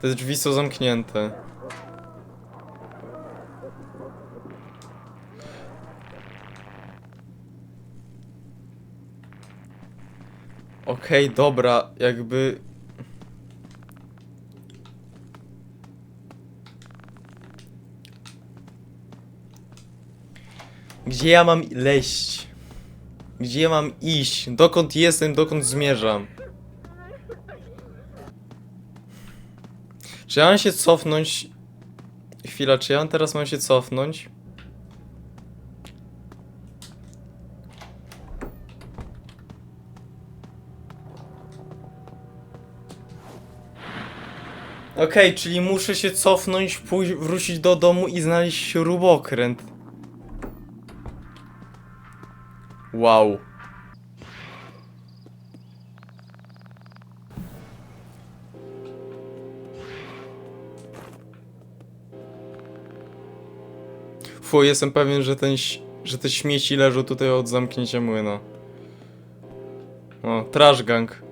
Te drzwi są zamknięte. Okej, dobra, jakby... Gdzie ja mam leść? Gdzie ja mam iść? Dokąd jestem, dokąd zmierzam? Czy ja mam się cofnąć? Chwila, czy ja teraz mam się cofnąć? Okej, czyli muszę się cofnąć, pójść, wrócić do domu i znaleźć śrubokręt. Wow. Fu, jestem pewien, że ten, że te śmieci leżą tutaj od zamknięcia młyna. O, trash gang.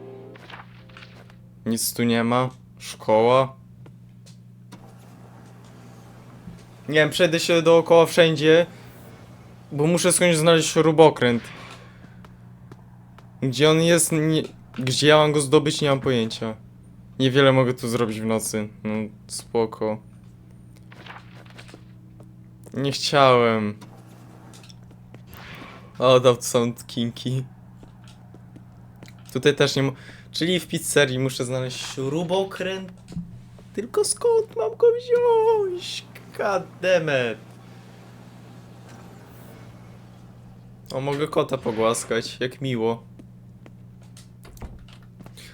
Nic tu nie ma. Szkoła. Nie wiem, przejdę się dookoła wszędzie, bo muszę skądś znaleźć śrubokręt. Gdzie on jest, nie... gdzie ja mam go zdobyć, nie mam pojęcia. Niewiele mogę tu zrobić w nocy. No, spoko. Nie chciałem. O, that sound kinky. Tutaj też nie ma... Czyli w pizzerii muszę znaleźć śrubokręt. Tylko skąd mam go wziąć? It. O, mogę kota pogłaskać, jak miło.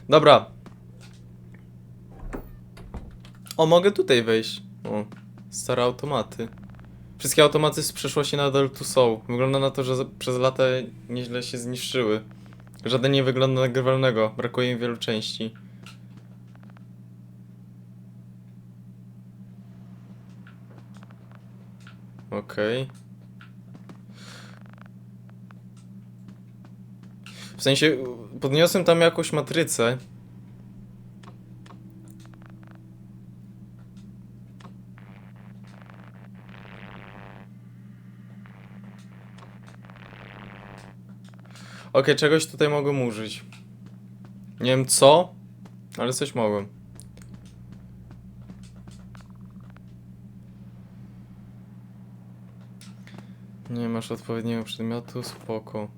Dobra. O, mogę tutaj wejść. O, stare automaty. Wszystkie automaty z przeszłości nadal tu są. Wygląda na to, że przez lata nieźle się zniszczyły. Żaden nie wygląda na grywalnego. Brakuje im wielu części. Okej. W sensie, podniosłem tam jakąś matrycę. Okej, czegoś tutaj mogłem użyć. Nie wiem co, ale coś mogłem. Nie masz odpowiedniego przedmiotu, spoko.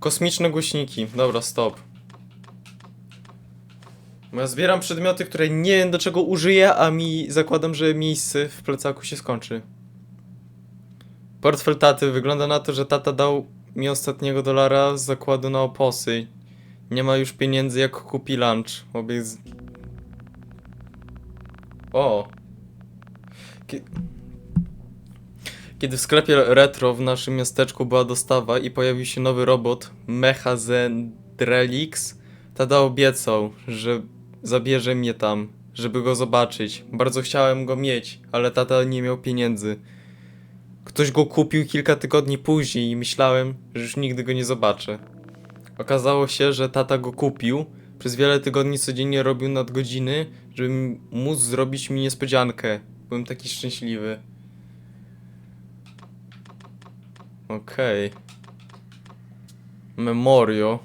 Kosmiczne głośniki, dobra, stop. Bo ja zbieram przedmioty, które nie wiem do czego użyję, a mi zakładam, że miejsce w plecaku się skończy. Portfel taty. Wygląda na to, że tata dał mi ostatniego dolara z zakładu na oposy. Nie ma już pieniędzy, jak kupi lunch. Z... O! Kie- Kiedy w sklepie retro w naszym miasteczku była dostawa i pojawił się nowy robot Mecha Zendrelix, tata obiecał, że zabierze mnie tam, żeby go zobaczyć. Bardzo chciałem go mieć, ale tata nie miał pieniędzy. Ktoś go kupił kilka tygodni później i myślałem, że już nigdy go nie zobaczę. Okazało się, że tata go kupił. Przez wiele tygodni codziennie robił nadgodziny, żeby móc zrobić mi niespodziankę. Byłem taki szczęśliwy. Okej. Memorio.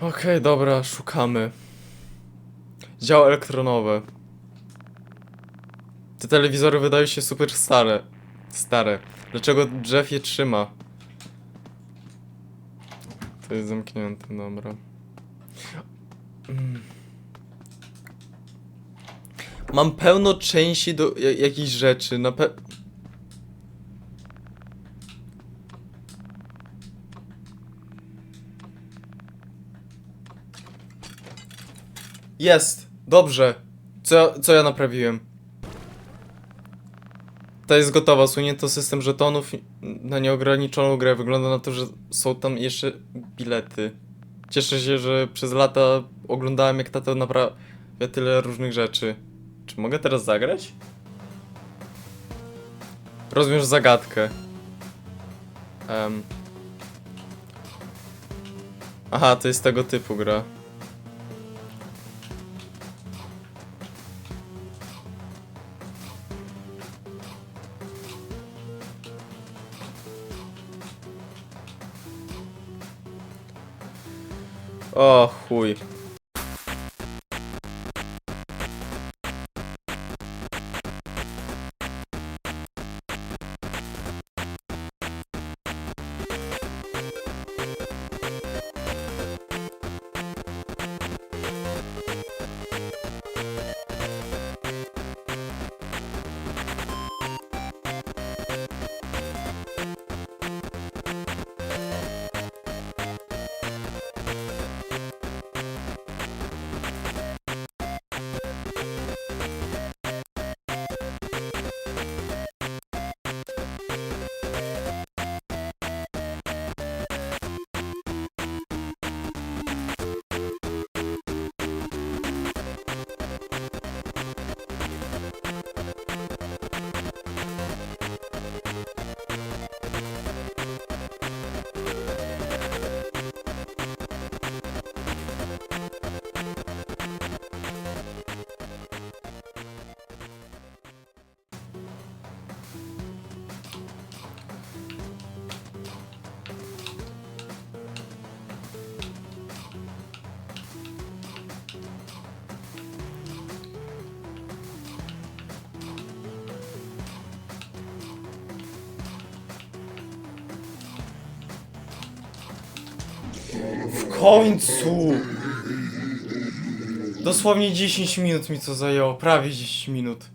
Okej, dobra, szukamy. Działa elektronowe. Te telewizory wydają się super stare. Stare. Dlaczego Jeff je trzyma? To jest zamknięte, dobra. Mm. Mam pełno części do ja- jakichś rzeczy. Na pe... Jest! Dobrze! Co, co ja naprawiłem? To jest gotowa, usunięto system żetonów na nieograniczoną grę. Wygląda na to, że są tam jeszcze bilety. Cieszę się, że przez lata oglądałem jak tata naprawia tyle różnych rzeczy. Czy mogę teraz zagrać? Rozwiąż zagadkę. Em, Aha, to jest tego typu gra. O chuj. W końcu! Dosłownie 10 minut mi to zajęło, prawie 10 minut.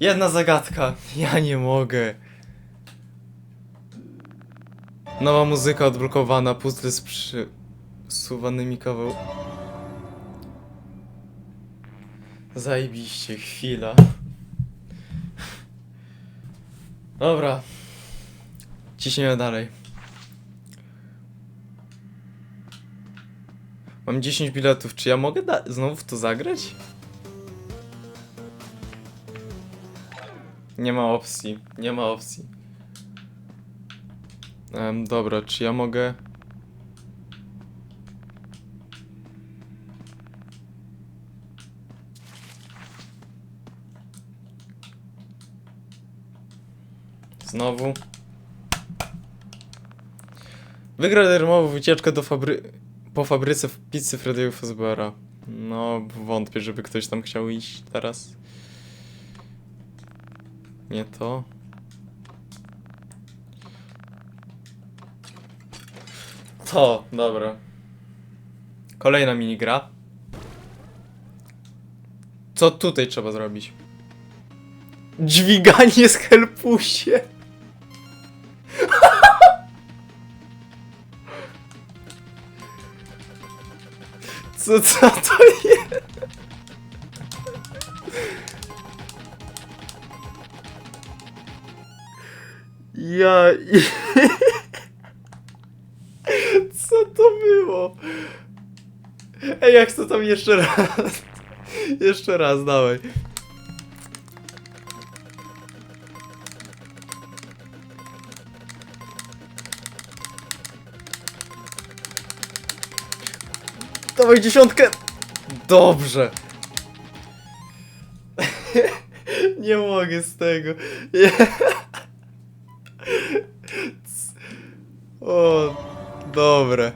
Jedna zagadka, ja nie mogę. Nowa muzyka odblokowana, puzzle z przesuwanymi kawał... Zajebiście, chwila. Dobra. Ciśniemy dalej. Mam 10 biletów. Czy ja mogę znowu w to zagrać? Nie ma opcji. Nie ma opcji. Em, dobra, czy ja mogę. Znowu. Wygra darmową wycieczkę do fabry... po fabryce pizzy Freddy'ego Fazbeara. No, wątpię, żeby ktoś tam chciał iść teraz. Nie to. To, dobra. Kolejna minigra. Co tutaj trzeba zrobić? Dźwiganie z helpusie. Co, co to jest? Ja... Co to było? Ej, jak to tam jeszcze raz? Jeszcze raz, dawaj. Dawaj dziesiątkę! Dobrze. Nie mogę z tego. O, dobre.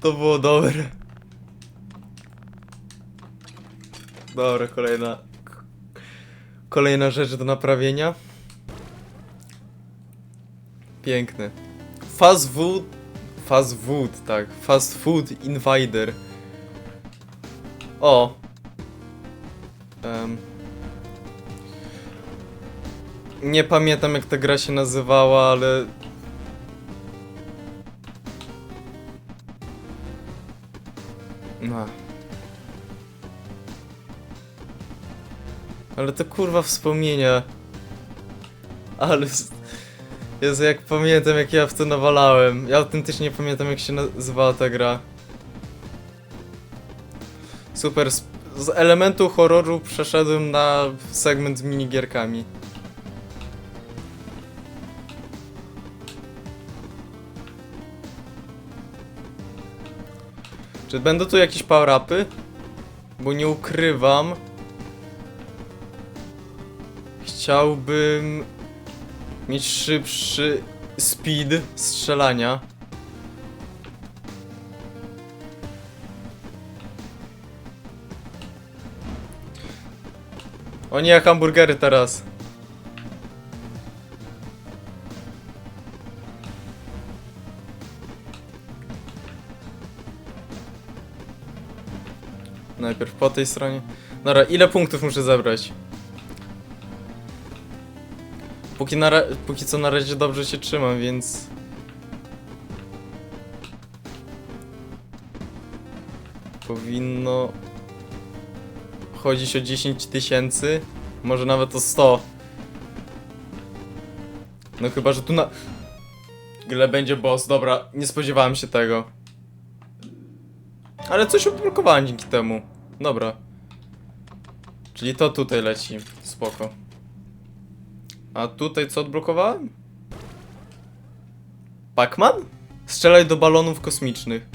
To było dobre. Dobra, kolejna. Kolejna rzecz do naprawienia. Piękny. Fast food. Fast food, tak. Fast food invader. O. Em. Nie pamiętam jak ta gra się nazywała, ale... No. Ale to kurwa wspomnienia. Ale... Jezu, jak pamiętam jak ja w to nawalałem. Ja autentycznie nie pamiętam jak się nazywała ta gra. Super. Z, z elementu horroru przeszedłem na segment z minigierkami. Czy będą tu jakieś power-upy? Bo nie ukrywam. Chciałbym mieć szybszy speed strzelania. O nie, hamburgery teraz. Najpierw po tej stronie. Dobra, ile punktów muszę zebrać? Póki, na póki co na razie dobrze się trzymam, więc... Powinno... Chodzić o 10 tysięcy, może nawet o 100. No chyba, że tu na... Ile będzie boss? Dobra, nie spodziewałem się tego. Ale coś odblokowałem dzięki temu. Dobra. Czyli to tutaj leci. Spoko. A tutaj co odblokowałem? Pac-Man? Strzelaj do balonów kosmicznych.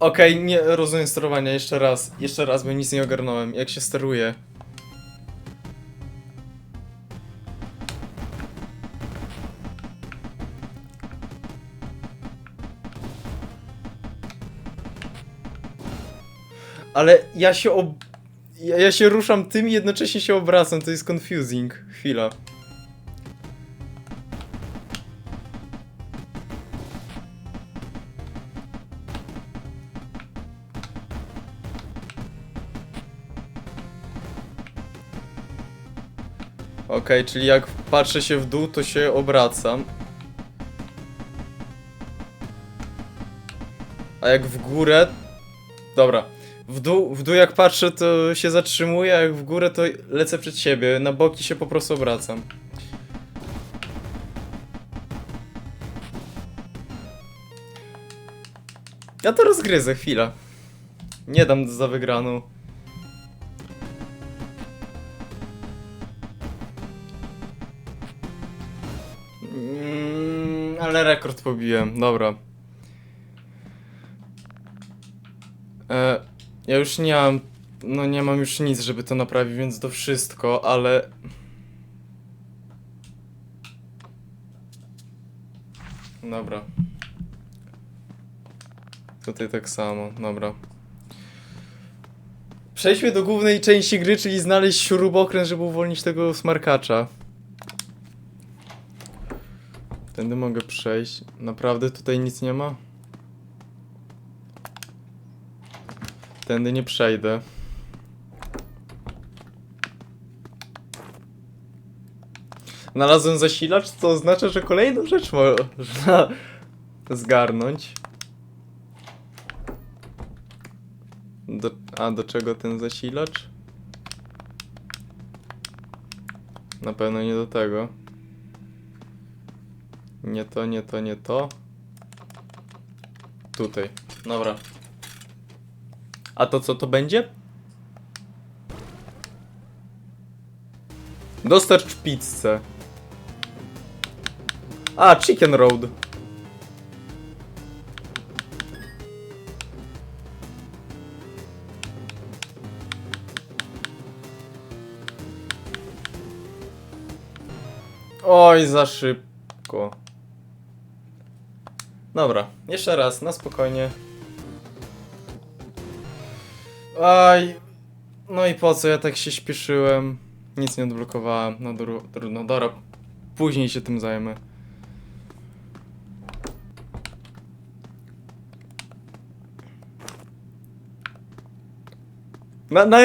Okej, nie rozumiem sterowania, jeszcze raz. Jeszcze raz, bo nic nie ogarnąłem. Jak się steruje? Ale ja się ob... Ja, ja się ruszam tym i jednocześnie się obracam, to jest confusing. Chwila. Okej, czyli jak patrzę się w dół, to się obracam. A jak w górę... Dobra. W dół, w dół jak patrzę, to się zatrzymuję, a jak w górę, to lecę przed siebie. Na boki się po prostu obracam. Ja to rozgryzę, chwila. Nie dam za wygraną. Mm, ale rekord pobiłem, dobra. E, ja już nie mam, no nie mam już nic, żeby to naprawić, więc to wszystko, ale... Dobra. Tutaj tak samo, dobra. Przejdźmy do głównej części gry, czyli znaleźć śrubokręt, żeby uwolnić tego smarkacza. Tędy mogę przejść. Naprawdę tutaj nic nie ma? Tędy nie przejdę. Znalazłem zasilacz, co oznacza, że kolejną rzecz można zgarnąć. Do, a do czego ten zasilacz? Na pewno nie do tego. Nie to, nie to, nie to. Tutaj. Dobra. A to co to będzie? Dostarcz pizzę. A, Chicken Road. Oj, za szybko. Dobra, jeszcze raz, na spokojnie. Aj, no i po co ja tak się śpieszyłem? Nic nie odblokowałem, no trudno, dobra, później się tym zajmę. Na, na,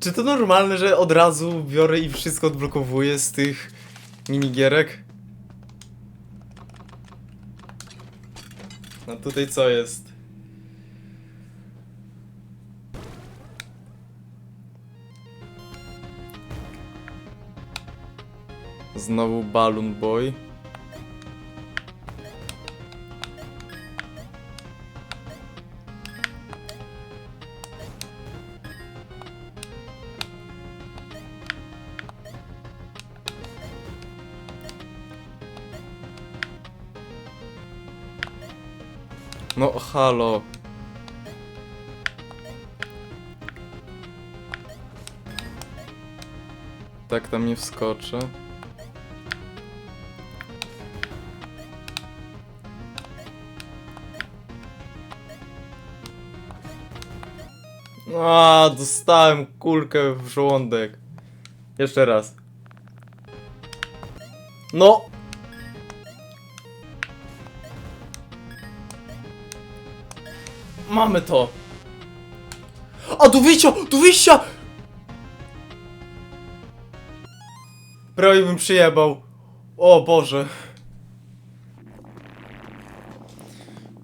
czy to normalne, że od razu biorę i wszystko odblokowuję z tych minigierek? No tutaj co jest? Znowu Balloon Boy. No halo. Tak tam nie wskoczę. A, dostałem kulkę w żołądek. Jeszcze raz. No! Mamy to! A, do wyjścia! Do wyjścia! Prawie bym przyjebał. O Boże.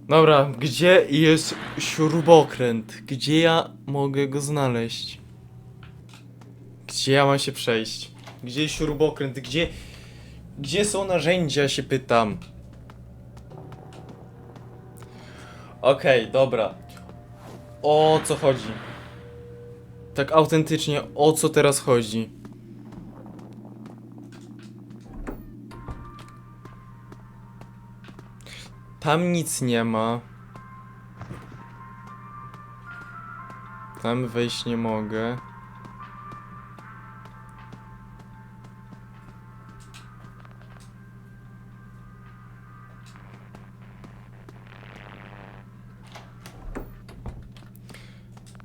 Dobra, gdzie jest śrubokręt? Gdzie ja mogę go znaleźć? Gdzie ja mam się przejść? Gdzie jest śrubokręt? Gdzie... Gdzie są narzędzia, się pytam. Okej, dobra. O co chodzi? Tak autentycznie, o co teraz chodzi? Tam nic nie ma. Tam wejść nie mogę.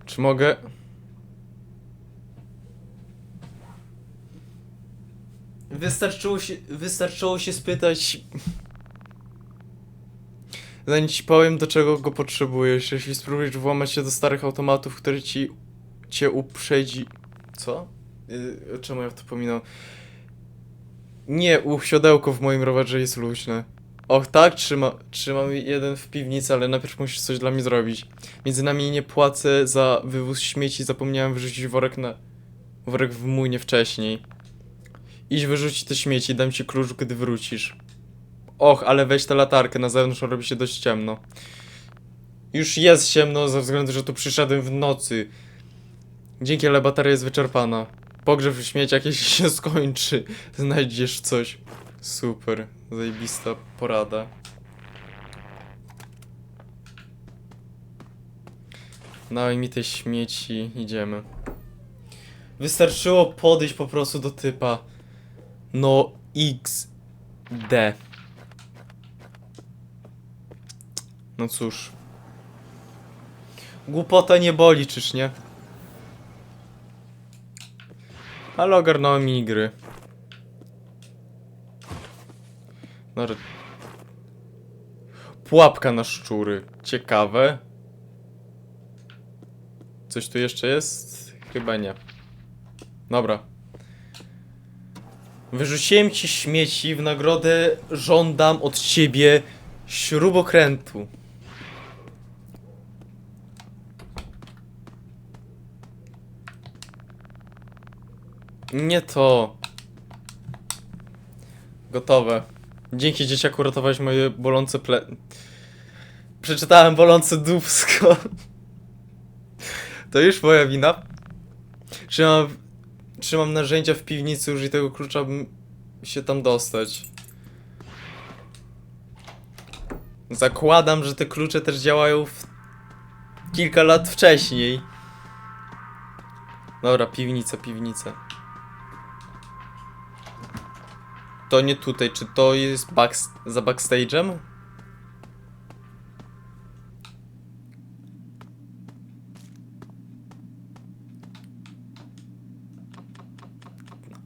Czy mogę? Wystarczyło się, wystarczyło się spytać. Zanim ci powiem, do czego go potrzebujesz, jeśli spróbujesz włamać się do starych automatów, które ci cię uprzedzi. Co? Yy, czemu ja to pominął? Nie, u siodełko w moim rowerze jest luźne. Och, tak, trzyma, trzymam jeden w piwnicy, ale najpierw musisz coś dla mnie zrobić. Między nami nie płacę za wywóz śmieci, zapomniałem wyrzucić worek na... worek w młynie wcześniej. Idź wyrzucić te śmieci, dam ci klucz, gdy wrócisz. Och, ale weź tę latarkę, na zewnątrz robi się dość ciemno. Już jest ciemno ze względu, że tu przyszedłem w nocy. Dzięki, ale bateria jest wyczerpana. Pogrzeb w śmieciach, jeśli się skończy, znajdziesz coś. Super, zajebista porada. Dawaj mi te śmieci, idziemy. Wystarczyło podejść po prostu do typa. No XD. No cóż. Głupota nie boli, czyż nie? Ale ogarnąłem minigry. Dobra. Pułapka na szczury. Ciekawe. Coś tu jeszcze jest? Chyba nie. Dobra. Wyrzuciłem ci śmieci, w nagrodę żądam od ciebie śrubokrętu. Nie to. Gotowe. Dzięki dzieciaku uratowałeś moje bolące ple... Przeczytałem bolące dubsko. To już moja wina. Trzymam, trzymam narzędzia w piwnicy, użyj tego klucza, bym się tam dostać. Zakładam, że te klucze też działają w kilka lat wcześniej. Dobra, piwnica, piwnica. To nie tutaj, czy to jest back, za backstage'em?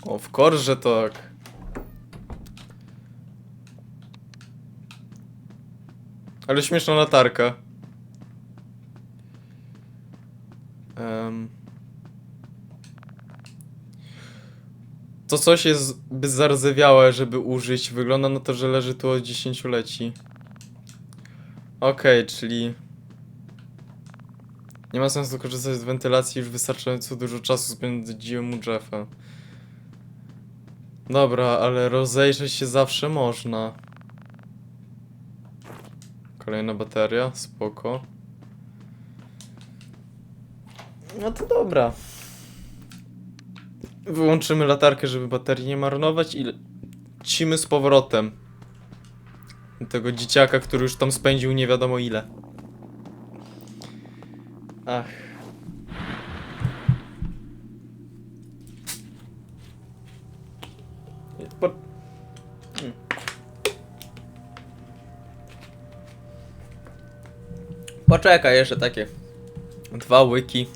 Of course, że tak. Ale śmieszna latarka. To coś jest zbyt zardzewiałe, żeby użyć. Wygląda na to, że leży tu od dziesięcioleci. Okej, czyli... Nie ma sensu korzystać z wentylacji, już wystarczająco dużo czasu spędziłem u Jeffa. Dobra, ale rozejrzeć się zawsze można. Kolejna bateria, spoko. No to dobra. Wyłączymy latarkę, żeby baterii nie marnować i lecimy z powrotem. Tego dzieciaka, który już tam spędził nie wiadomo ile. Ach. Hmm. Poczekaj jeszcze takie dwa łyki.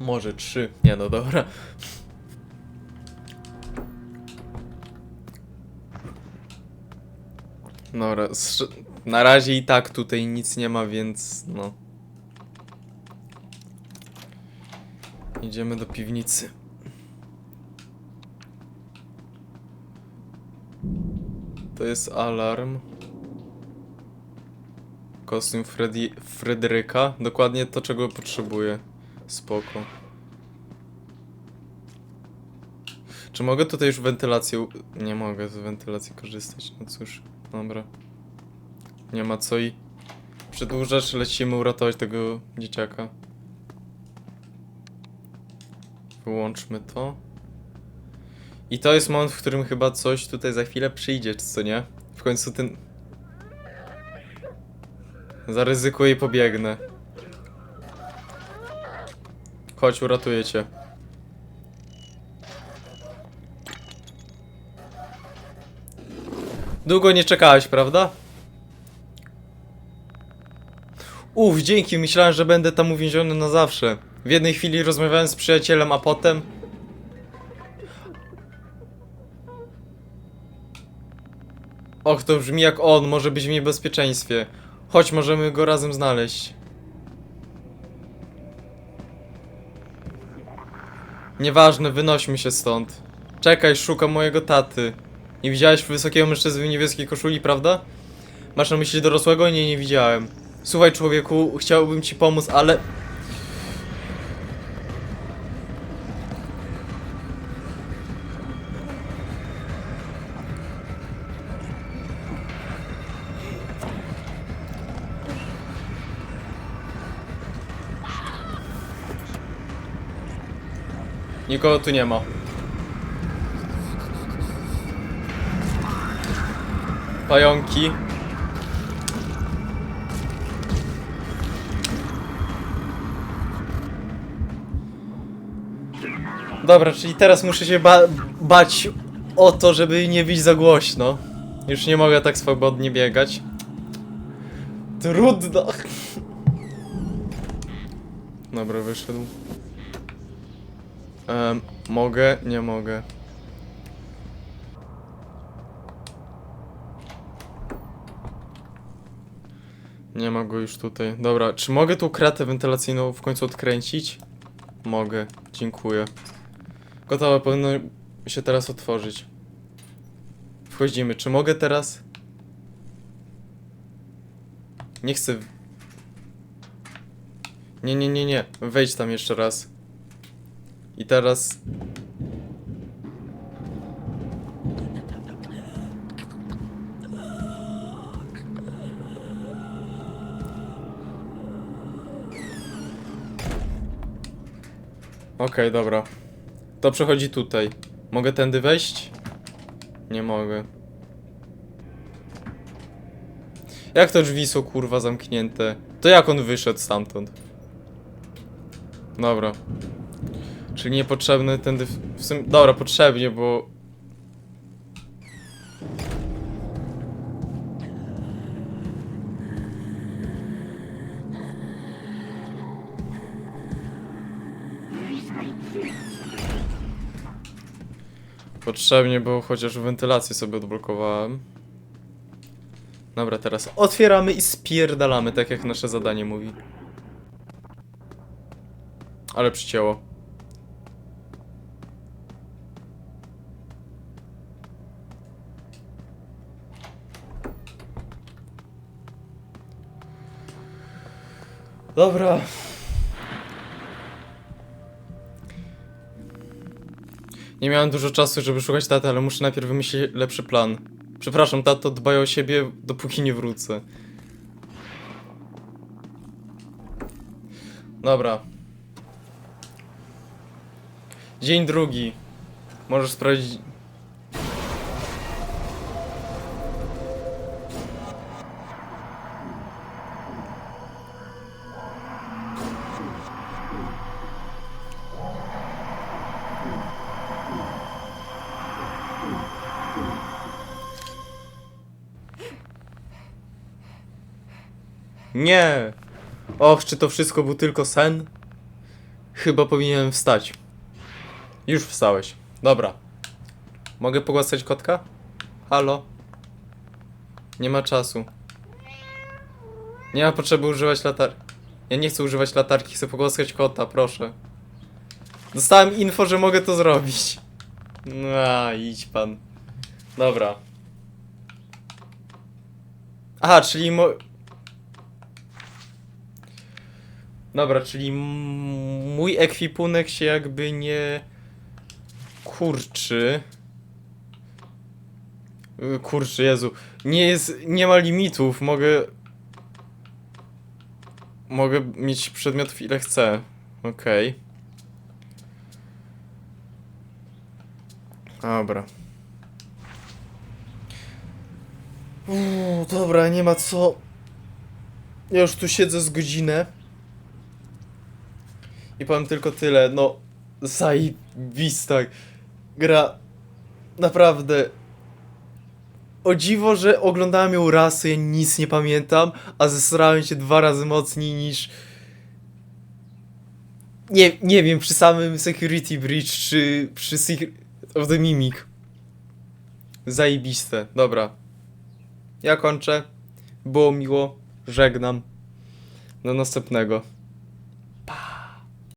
Może trzy. Nie no dobra. Dobra, na razie i tak tutaj nic nie ma, więc no. Idziemy do piwnicy. To jest alarm. Kostium Freddy, Fryderyka. Dokładnie to, czego potrzebuję. Spoko. Czy mogę tutaj już wentylację... Nie mogę z wentylacji korzystać. No cóż, dobra. Nie ma co i... Przedłużacz, lecimy uratować tego dzieciaka. Wyłączmy to. I to jest moment, w którym chyba coś tutaj za chwilę przyjdzie, co nie? W końcu ten... Zaryzykuję i pobiegnę. Chodź, uratuję cię. Długo nie czekałeś, prawda? Uff, dzięki, myślałem, że będę tam uwięziony na zawsze. W jednej chwili rozmawiałem z przyjacielem, a potem... Och, to brzmi jak on, może być w niebezpieczeństwie. Chodź, możemy go razem znaleźć. Nieważne, wynośmy się stąd. Czekaj, szukam mojego taty. Nie widziałeś wysokiego mężczyzny w niebieskiej koszuli, prawda? Masz na myśli dorosłego? Nie, nie widziałem. Słuchaj, człowieku, chciałbym ci pomóc, ale... Nikogo tu nie ma. Pająki. Dobra, czyli teraz muszę się ba bać o to, żeby nie bić za głośno. Już nie mogę tak swobodnie biegać. Trudno. Dobra, wyszedł. Em, mogę? Nie mogę. Nie ma go już tutaj. Dobra, czy mogę tą kratę wentylacyjną w końcu odkręcić? Mogę, dziękuję. Gotowe, powinno się teraz otworzyć. Wchodzimy. Czy mogę teraz? Nie chcę. Nie, nie, nie, nie. Wejdź tam jeszcze raz. I teraz. Okej, dobra. To przechodzi tutaj. Mogę tędy wejść? Nie mogę. Jak to drzwi są kurwa zamknięte? To jak on wyszedł stamtąd? Dobra. Czyli niepotrzebny tędy w, w. Dobra, potrzebnie, bo... Potrzebnie, bo chociaż wentylację sobie odblokowałem. Dobra, teraz otwieramy i spierdalamy, tak jak nasze zadanie mówi. Ale przycięło. Dobra. Nie miałem dużo czasu, żeby szukać taty, ale muszę najpierw wymyślić lepszy plan. Przepraszam, tato, dbaj o siebie, dopóki nie wrócę. Dobra. Dzień drugi. Możesz sprawdzić. Nie! Och, czy to wszystko był tylko sen? Chyba powinienem wstać. Już wstałeś. Dobra. Mogę pogłaskać kotka? Halo? Nie ma czasu. Nie ma potrzeby używać latarki. Ja nie chcę używać latarki, chcę pogłaskać kota, proszę. Dostałem info, że mogę to zrobić. No, a, idź pan. Dobra. Aha, czyli mo... Dobra, czyli mój ekwipunek się jakby nie kurczy. Y, Kurczy, Jezu. Nie jest, nie ma limitów, mogę... Mogę mieć przedmiotów ile chcę. Okej. Dobra. Uuu, dobra, nie ma co. Ja już tu siedzę z godzinę. I powiem tylko tyle, no zajebista gra. Naprawdę. O dziwo, że oglądałem ją raz, ja nic nie pamiętam, a zesrałem się dwa razy mocniej niż... Nie, nie wiem, przy samym Security Breach, czy przy Secret of the Mimic. Zajebiste, dobra. Ja kończę. Było miło, żegnam. Do następnego.